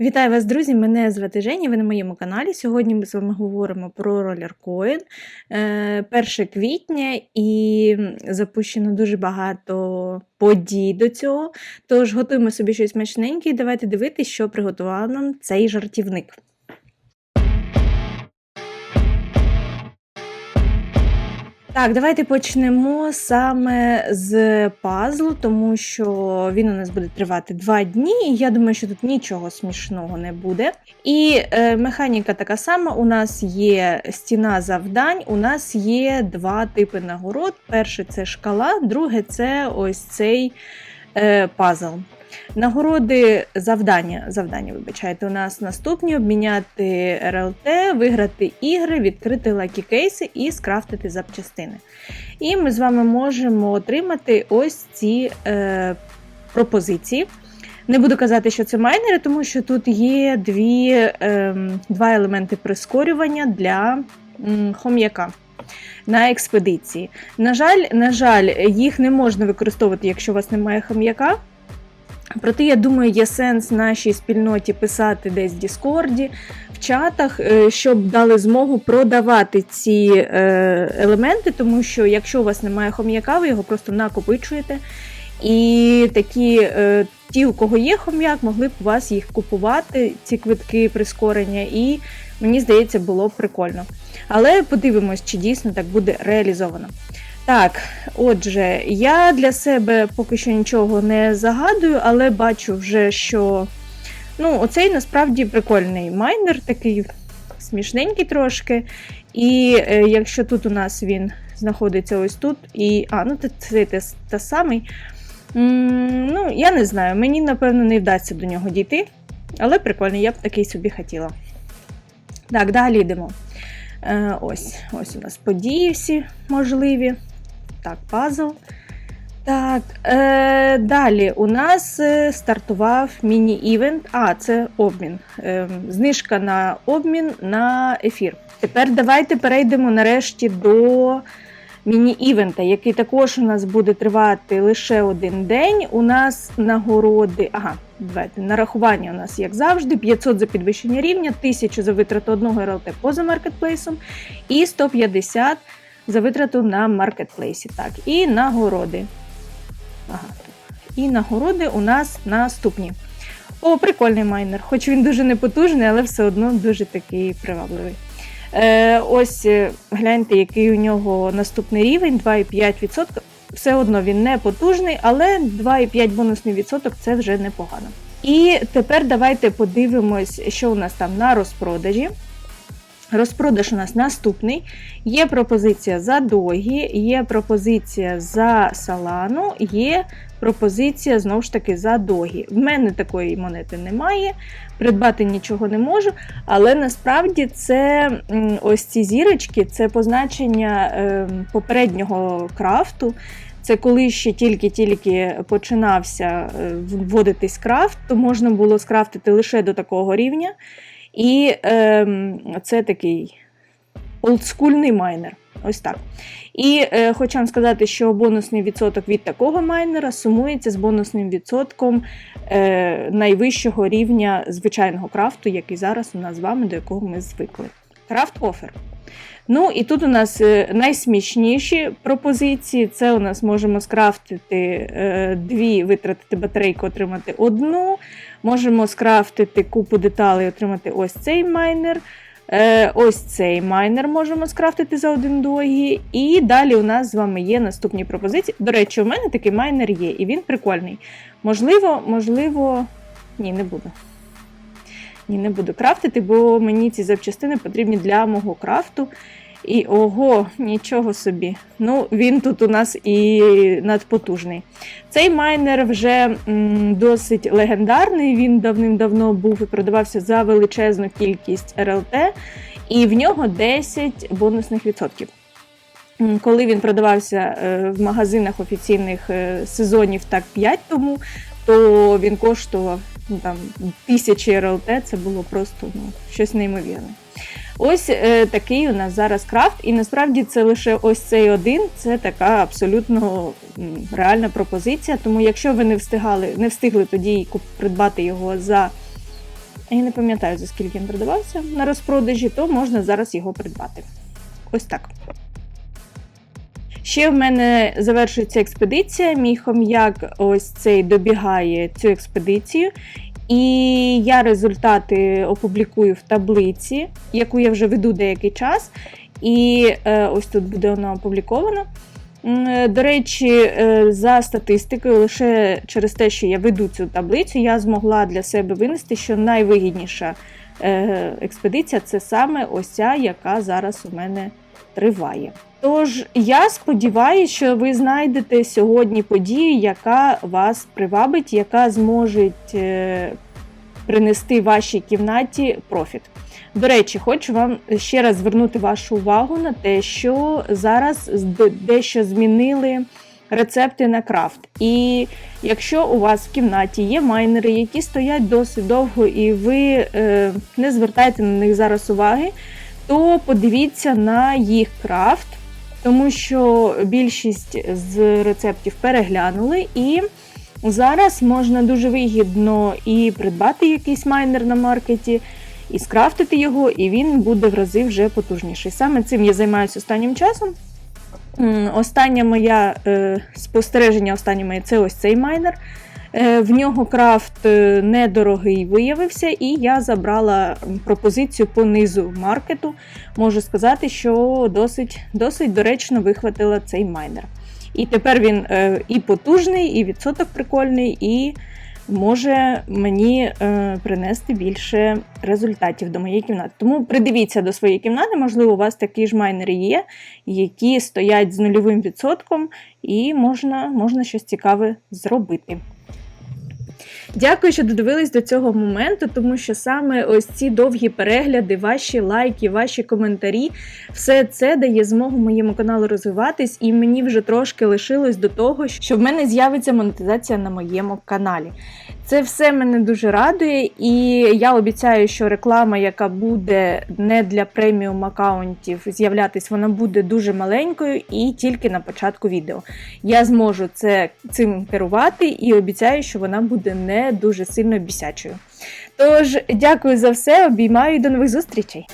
Вітаю вас, друзі! Мене звати Женя, ви на моєму каналі. Сьогодні ми з вами говоримо про ролеркоін. 1 квітня і запущено дуже багато подій до цього. Тож готуємо собі щось смачненьке і давайте дивитися, що приготував нам цей жартівник. Так, давайте почнемо саме з пазлу, тому що він у нас буде тривати два дні, і я думаю, що тут нічого смішного не буде. І е, механіка така сама: у нас є стіна завдань, у нас є два типи нагород. Перший це шкала, друге це ось цей е, пазл. Нагороди завдання, завдання, вибачайте, у нас наступні: обміняти РЛТ, виграти ігри, відкрити лакі кейси і скрафтити запчастини. І ми з вами можемо отримати ось ці е, пропозиції. Не буду казати, що це майнери, тому що тут є дві, е, два елементи прискорювання для м, хом'яка. На експедиції. На жаль, на жаль, їх не можна використовувати, якщо у вас немає хом'яка. Проте, я думаю, є сенс нашій спільноті писати десь в Діскорді, в чатах, е, щоб дали змогу продавати ці е, елементи, тому що якщо у вас немає хом'яка, ви його просто накопичуєте. І такі е, ті, у кого є хом'як, могли б у вас їх купувати, ці квитки прискорення, і мені здається, було б прикольно. Але подивимось, чи дійсно так буде реалізовано. Так, отже, я для себе поки що нічого не загадую, але бачу вже, що ну, оцей насправді прикольний майнер, такий смішненький трошки. І е, якщо тут у нас він знаходиться ось тут, і. А, ну це те, те самий. М, ну, я не знаю, мені, напевно, не вдасться до нього дійти. Але прикольний, я б такий собі хотіла. Так, далі йдемо. Е, ось, ось у нас події всі можливі. Так, пазл. Так, е, далі у нас е, стартував міні-івент. А, це обмін. Е, знижка на обмін на ефір. Тепер давайте перейдемо нарешті до міні-івента, який також у нас буде тривати лише один день. У нас нагороди. Ага, давайте нарахування у нас, як завжди, 500 за підвищення рівня, 1000 за витрату одного РЛТ поза маркетплейсом і 150 за витрату на маркетплейсі. Так, і нагороди. Ага. І нагороди у нас наступні. О, прикольний майнер. Хоч він дуже непотужний, але все одно дуже такий привабливий. Е, Ось е, гляньте, який у нього наступний рівень 2,5%. Все одно він не потужний, але 2,5 бонусний відсоток це вже непогано. І тепер давайте подивимось, що у нас там на розпродажі. Розпродаж у нас наступний. Є пропозиція за догі, є пропозиція за салану, є пропозиція знову ж таки за догі. В мене такої монети немає, придбати нічого не можу. Але насправді це ось ці зірочки це позначення ем, попереднього крафту. Це коли ще тільки-тільки починався е, вводитись крафт, то можна було скрафтити лише до такого рівня. І е, це такий олдскульний майнер. Ось так. І е, хочу вам сказати, що бонусний відсоток від такого майнера сумується з бонусним відсотком е, найвищого рівня звичайного крафту, який зараз у нас з вами, до якого ми звикли. Крафт офер. Ну, і тут у нас е, найсмішніші пропозиції. Це у нас можемо скрафтити е, дві, витратити батарейку, отримати одну. Можемо скрафтити купу деталей, отримати ось цей майнер. Е, ось цей майнер можемо скрафтити за один догі. І далі у нас з вами є наступні пропозиції. До речі, у мене такий майнер є, і він прикольний. Можливо, можливо, ні, не буду. Ні, не буду крафтити, бо мені ці запчастини потрібні для мого крафту. І ого, нічого собі. Ну, він тут у нас і надпотужний. Цей майнер вже м, досить легендарний. Він давним-давно був і продавався за величезну кількість РЛТ, і в нього 10 бонусних відсотків. Коли він продавався е, в магазинах офіційних е, сезонів так 5 тому, то він коштував ну, там, тисячі РЛТ, це було просто ну, щось неймовірне. Ось е, такий у нас зараз крафт, і насправді це лише ось цей один, це така абсолютно реальна пропозиція. Тому якщо ви не встигали, не встигли тоді придбати його за Я не пам'ятаю, за скільки він продавався на розпродажі, то можна зараз його придбати. Ось так. Ще в мене завершується експедиція. Мій хом'як ось цей добігає цю експедицію. І я результати опублікую в таблиці, яку я вже веду деякий час. І е, ось тут буде вона опублікована. До речі, е, за статистикою, лише через те, що я веду цю таблицю, я змогла для себе винести, що найвигідніша е, експедиція це саме ось ця, яка зараз у мене триває. Тож я сподіваюся, що ви знайдете сьогодні подію, яка вас привабить, яка зможе принести вашій кімнаті профіт. До речі, хочу вам ще раз звернути вашу увагу на те, що зараз дещо змінили рецепти на крафт. І якщо у вас в кімнаті є майнери, які стоять досить довго, і ви е, не звертаєте на них зараз уваги, то подивіться на їх крафт, тому що більшість з рецептів переглянули і. Зараз можна дуже вигідно і придбати якийсь майнер на маркеті, і скрафтити його, і він буде в рази вже потужніший. Саме цим я займаюся останнім часом. Останнє моє е, спостереження, останнє моє це ось цей майнер. Е, в нього крафт е, недорогий виявився, і я забрала пропозицію по низу маркету. Можу сказати, що досить, досить доречно вихватила цей майнер. І тепер він е, і потужний, і відсоток прикольний, і може мені принести більше результатів до моєї кімнати. Тому придивіться до своєї кімнати, можливо, у вас такі ж майнери є, які стоять з нульовим відсотком, і можна, можна щось цікаве зробити. Дякую, що додивились до цього моменту, тому що саме ось ці довгі перегляди, ваші лайки, ваші коментарі, все це дає змогу моєму каналу розвиватись, і мені вже трошки лишилось до того, що в мене з'явиться монетизація на моєму каналі. Це все мене дуже радує, і я обіцяю, що реклама, яка буде не для преміум аккаунтів з'являтись, вона буде дуже маленькою і тільки на початку відео. Я зможу це цим керувати і обіцяю, що вона буде не дуже сильно бісячою. Тож, дякую за все, обіймаю і до нових зустрічей!